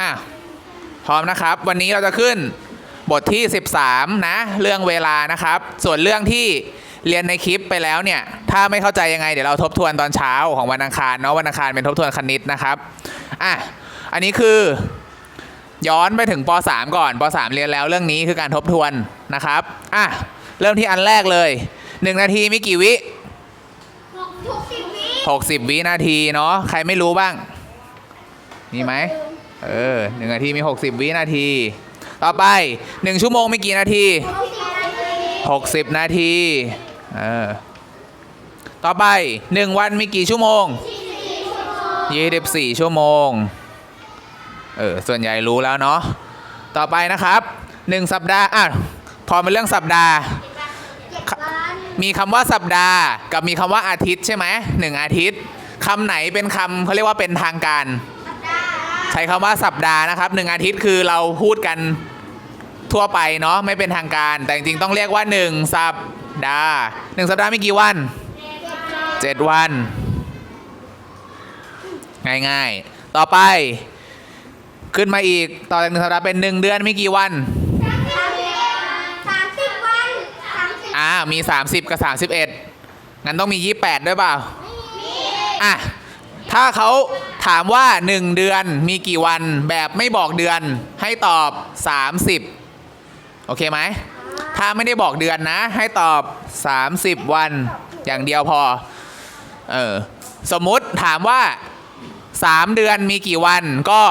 อะพร้อมนะครับ วันนี้เราจะขึ้นบทที่ 13 นะ เรื่องเวลานะครับ ส่วนเรื่องที่เรียนในคลิปไปแล้วเนี่ย ถ้าไม่เข้าใจยังไงเดี๋ยวเราทบทวนตอนเช้าของวันอังคารเนาะวันอังคารเป็นทบทวนคณิตนะครับอะอันนี้คือย้อนไปถึงป .3 ก่อนป .3 เรียนแล้วเรื่องนี้คือการทบทวนนะครับอะเริ่มที่อันแรกเลย 1 นาทีมีกี่วิทุกสิบวิ60วินาทีเนาะใครไม่รู้บ้างมีไหม เออหนึ่งนาทีมี 60 วินาที ต่อไป 1 ชั่วโมงมีกี่นาทีหกสิบนาที 60 นาทีเออต่อไป 1 วันมีกี่ชั่วโมง 24 ชั่วโมงเออส่วนใหญ่รู้แล้วเนาะต่อไปนะครับ 1 สัปดาห์อะพอเป็นเรื่องสัปดาห์เจ็ดวันมีคำว่าสัปดาห์ กับมีคำว่าอาทิตย์ใช่ไหมหนึ่งอาทิตย์คำไหนเป็นคำเขาเรียกว่าเป็นทางการสัปดาห์ ใช้คำว่าสัปดาห์นะครับหนึ่งอาทิตย์คือเราพูดกันทั่วไปเนาะไม่เป็นทางการ แต่จริงๆต้องเรียกว่าหนึ่งสัปดาห์หนึ่งสัปดาห์มีกี่วันเจ็ดวันเจ็ดวันง่ายๆ ต่อไป ขึ้นมาอีกต่อจากหนึ่งสัปดาห์เป็นหนึ่งเดือนมีกี่วันสามสิบวันสามสิบอ่ามี 30 กับ 31งั้นต้องมี 28 ด้วยเปล่าอะถ้าเขา ถามว่า 1 เดือนมีกี่วันแบบไม่บอกเดือนให้ตอบ 30 โอเคไหม ถ้าไม่ได้บอกเดือนนะ ให้ตอบ 30 วันอย่างเดียวพอ เออ สมมุติถามว่า 3 เดือนมีกี่วันก็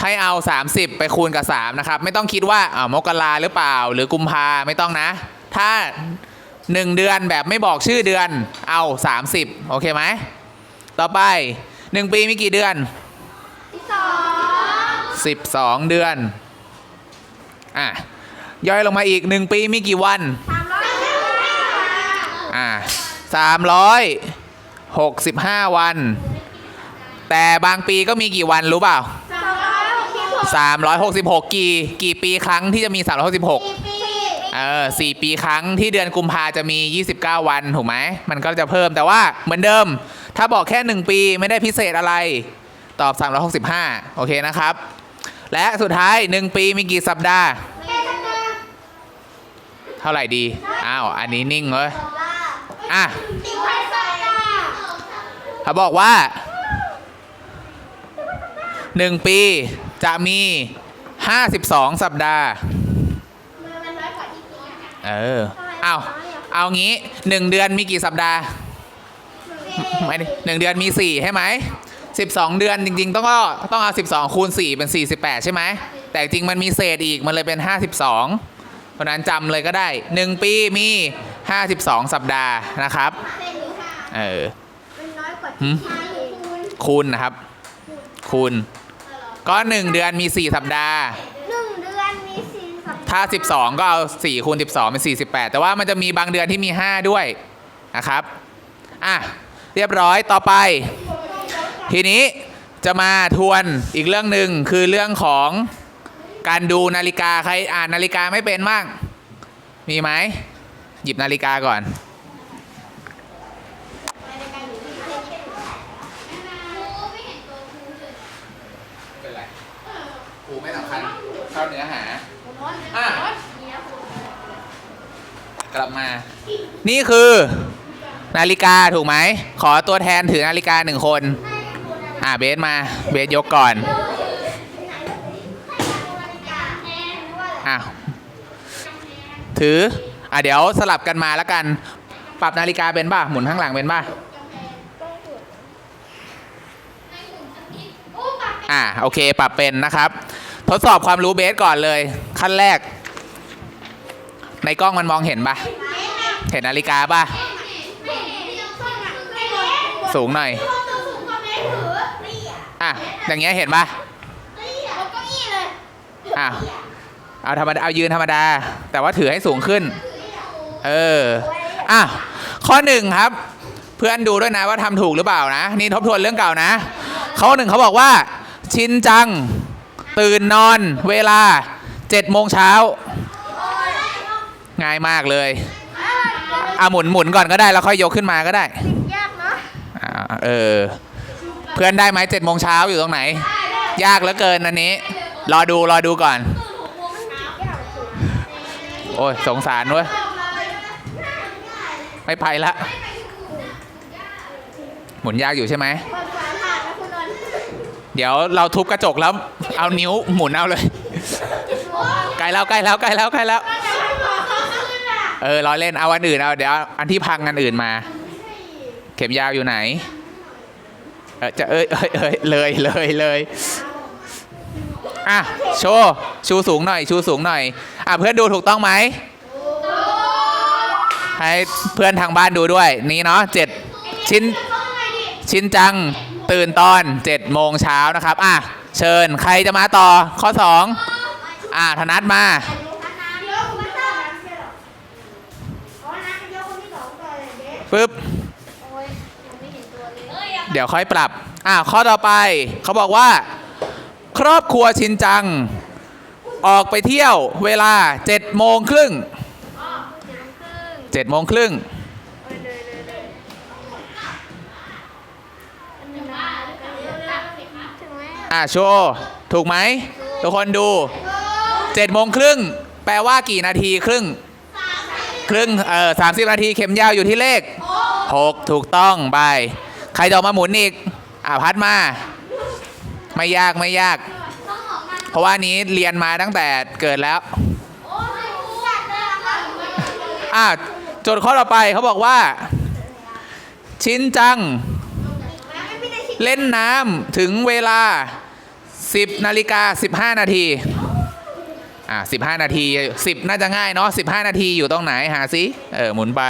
ให้เอา 30 ไปคูณกับ 3 นะครับ ไม่ต้องคิดว่าอ่ามกราหรือเปล่า หรือกุมภาไม่ต้องนะ ถ้า 1 เดือนแบบไม่บอกชื่อเดือนเอา 30 โอเคไหม ต่อไป 1ปีมีกี่เดือนสิบสอง12เดือน อะ ย่อยลงมาอีก1ปีมีกี่วันสามร้อยสิบห้าอ่า365วัน แต่บางปีก็มีกี่วันรู้เปล่าสามร้อยหกสิบหก366กี่กี่ปีครั้งที่จะมี366สี่ปีเออสี่ปีครั้งที่เดือนกุมภาจะมี 29 วัน ถูกไหม มันก็จะเพิ่มแต่ว่าเหมือนเดิม ถ้าบอกแค่ 1 ปีไม่ได้พิเศษอะไร ตอบ 365 โอเคนะครับ และสุดท้าย 1 ปีมีกี่สัปดาห์ เท่าไหร่ดี อ้าว อันนี้นิ่งเลยบอกว่าอะสิบวันสัปดาห์เขาบอกว่า 1 ปีจะมี 52 สัปดาห์มันน้อยกว่าที่ปีเออ เอา เอางี้ 1 เดือนมีกี่สัปดาห์ ไม่ดิหนึ่งเดือนมีสี่ใช่ไหมสิบสองเดือนจริง ๆ ต้องก็ต้องเอาสิบสองคูณสี่เป็นสี่สิบแปดใช่ไหมแต่จริงมันมีเศษอีกมันเลยเป็นห้าสิบสองเพราะฉะนั้นจำเลยก็ได้หนึ่งปีมีห้าสิบสองสัปดาห์นะครับเป็นหรือค่ะเออมันน้อยกว่าหืที่มปีคูณคูณนะครับ คูณก็หนึ่งเดือนมีสี่สัปดาห์หนึ่งเดือนมีสี่สัปดาห์ถ้าสิบสองก็เอาสี่คูณสิบสองเป็นสี่สิบแปดแต่ว่ามันจะมีบางเดือนที่มีห้าด้วยนะครับ อะ เรียบร้อยต่อไป ทีนี้จะมาทวนอีกเรื่องหนึ่งคือเรื่องของการดูนาฬิกาใครอ่านนาฬิกาไม่เป็นบ้างมีไหมหยิบนาฬิกาก่อน เป็นไรครูไม่สำคัญเข้าเนื้อหาอะกลับมา นี่คือ นาฬิกาถูกไหม ขอตัวแทนถือนาฬิกาหนึ่งคน อ่าเบสมา เบสยกก่อน อะ ถือ อะเดี๋ยวสลับกันมาแล้วกัน ปรับนาฬิกาเป็นป่ะ หมุนข้างหลังเป็นป่ะ อ่าโอเค ปรับเป็นนะครับ ทดสอบความรู้เบสก่อนเลย ขั้นแรก ในกล้องมันมองเห็นปะเห็นนาฬิกาปะ สูงหน่อย อะ อย่างเงี้ยเห็นปะอะเอาธรรมดา เอายืนธรรมดา แต่ว่าถือให้สูงขึ้น เออ อะ ข้อหนึ่งครับ เพื่อนดูด้วยนะว่าทำถูกหรือเปล่านะ นี่ทบทวนเรื่องเก่านะ ข้อหนึ่งเขาบอกว่า ชินจัง ตื่นนอน เวลาเจ็ดโมงเช้า ง่ายมากเลย อะหมุนหมุนก่อนก็ได้ แล้วค่อยยกขึ้นมาก็ได้ยาก เออ เพื่อนได้ไหมเจ็ดโมงเช้าอยู่ตรงไหน ยากเหลือเกินอันนี้ รอดูรอดูก่อน โอ้ยสงสารเว้ยไม่ไปละ หมุนยากอยู่ใช่ไหม เดี๋ยวเราทุบกระจกแล้ว เอานิ้วหมุนเอาเลย ใกล้แล้วใกล้แล้วใกล้แล้วใกล้แล้ว เอออล้อเล่นเอาอันอื่นเอาเดี๋ยวอันที่พังอันอื่นมา เข็มยาวอยู่ไหน เออจะเอ้ยเอ้ยเอ้ยเลยเลยเลยอะโชว์ชูสูงหน่อย ชูสูงหน่อยอะเพื่อนดูถูกต้องไหมให้เพื่อนทางบ้านดูด้วย นี่เนาะเจ็ดชิ้นเข้นจังตื่นตอน7โมงเช้านะครับ อะ เชิญใครจะมาต่อข้อ 2 อะธนัทมา ปึ๊บ โอ้ยยังไม่เห็นตัว เดี๋ยวค่อยปรับ อะข้อต่อไปเขาบอกว่า ครอบครัวชินจัง ออกไปเที่ยวเวลา7โมงครึ่งอ๋อน้ำครึ่ง7โมงครึ่งเลยเลยเลยเลยอันนี้น้ำกันเยอะเลยถึงไหมอะโชว์ถูกไหมทุกคนดู7โมงครึ่งแปลว่ากี่นาทีครึ่ง ครึ่งเออสามสิบนาทีเข็มยาวอยู่ที่เลขหกถูกต้องไป ใครจะเอามาหมุนอีกอ่าพัดมา ไม่ยากไม่ยาก เพราะว่านี้เรียนมาตั้งแต่เกิดแล้วอ่าโจทย์ข้อต่อไปเขาบอกว่า ชิ้นจัง เล่นน้ำถึงเวลา 10นาฬิกา15 นาทีอ่า15 นาที 10 น่าจะง่ายเนาะ15 นาทีอยู่ตรงไหนหาสิเออหมุนไป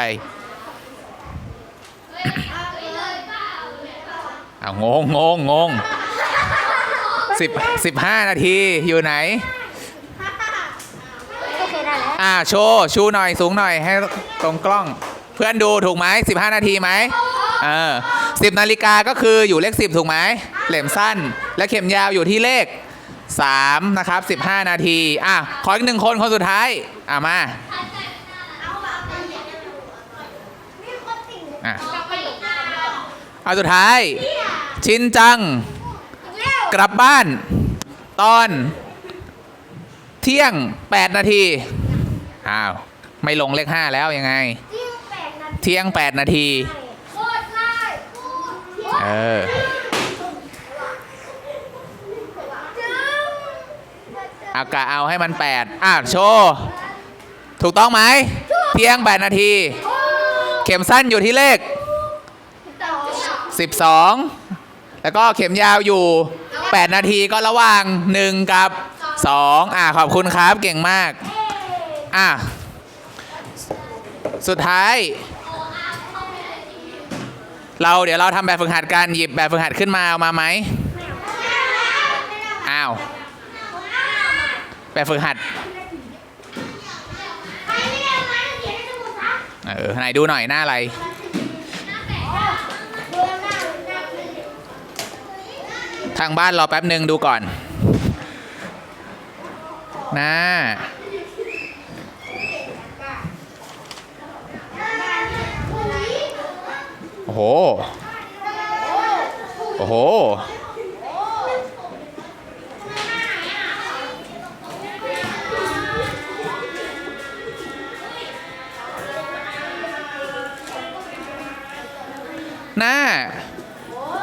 อ้าวงงงงงงสิบสิบห้านาทีอยู่ไหน โอเคได้แล้วอ่าโชว์ชูหน่อยสูงหน่อยให้ตรงกล้อง เพื่อนดูถูกไหม15นาทีไหมเออสิบนาฬิกาก็คืออยู่เลข10ถูกไหมเหล่มสั้น และเข็มยาวอยู่ที่เลข3นะครับ15นาทีอะขออีกหนึ่งคนคนสุดท้ายอะมาอะเอาสุดท้าย ชินจัง กลับบ้าน ตอน เที่ยง 8 นาที อ้าว ไม่ลงเลข 5 แล้วยังไง เที่ยง 8 นาที เอออากาเอาให้มัน 8อะโชว์ถูกต้องไหม เที่ยง 8 นาที เข็มสั้นอยู่ที่เลข 12 แล้วก็เข็มยาวอยู่ 8 นาทีก็ระหว่าง 1 กับ 2 อะขอบคุณครับเก่งมาก อะสุดท้าย เราเดี๋ยวเราทำแบบฝึกหัดกันหยิบแบบฝึกหัดขึ้นมาเอามาไหมอ้าวแบบฝึกหัดเออไหนดูหน่อยหน้าอะไร ทางบ้านรอแป๊บหนึ่งดูก่อนน้าโอ้โห โอ้โห หน้า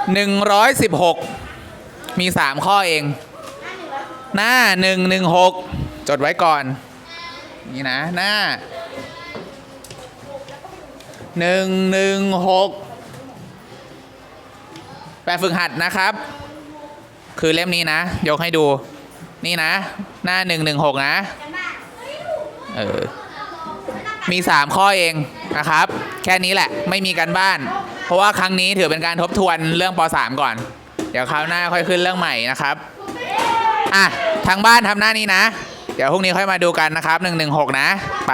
116 มี3ข้อเอง หน้า116จดไว้ก่อน นี่นะ หน้า116แบบฝึกหัดนะครับ คือเล่มนี้นะ ยกให้ดู นี่นะ หน้า116นะ เออ มี3ข้อเองนะครับ แค่นี้แหละ ไม่มีการบ้าน เพราะว่าครั้งนี้ถือเป็นการทบทวนเรื่องป .3 ก่อน ดี๋ยวคราวหน้าค่อยขึ้นเรื่องใหม่นะครับอะทางบ้านทำหน้านี้นะ เดี๋ยวพรุ่งนี้ค่อยมาดูกันนะครับ 116 นะ ไป